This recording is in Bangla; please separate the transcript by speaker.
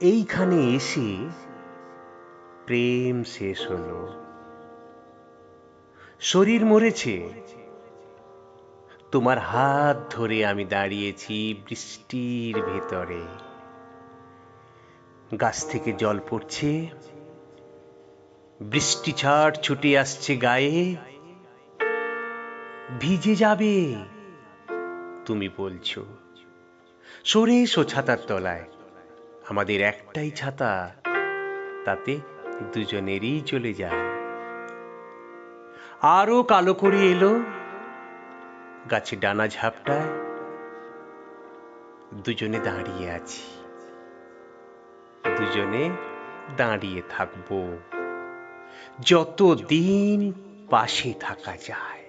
Speaker 1: এইখানে এসে প্রেম শেষ হলো। শরীর মরেছে। তোমার হাত ধরে আমি দাঁড়িয়েছি বৃষ্টির ভেতরে। গাছ থেকে জল পড়ছে। বৃষ্টি ছাড় ছুটে আসছে গায়ে। ভিজে যাবে, তুমি বলছো। সরে এসো ছাতার তলায়। আমাদের একটাই ছাতা, তাতে দুজনেরই চলে যায়। আরও কালো করে এলো গাছে ডানা ঝাপটায়, দুজনে দাঁড়িয়ে আছি। দুজনে দাঁড়িয়ে থাকব যত দিন পাশে থাকা যায়।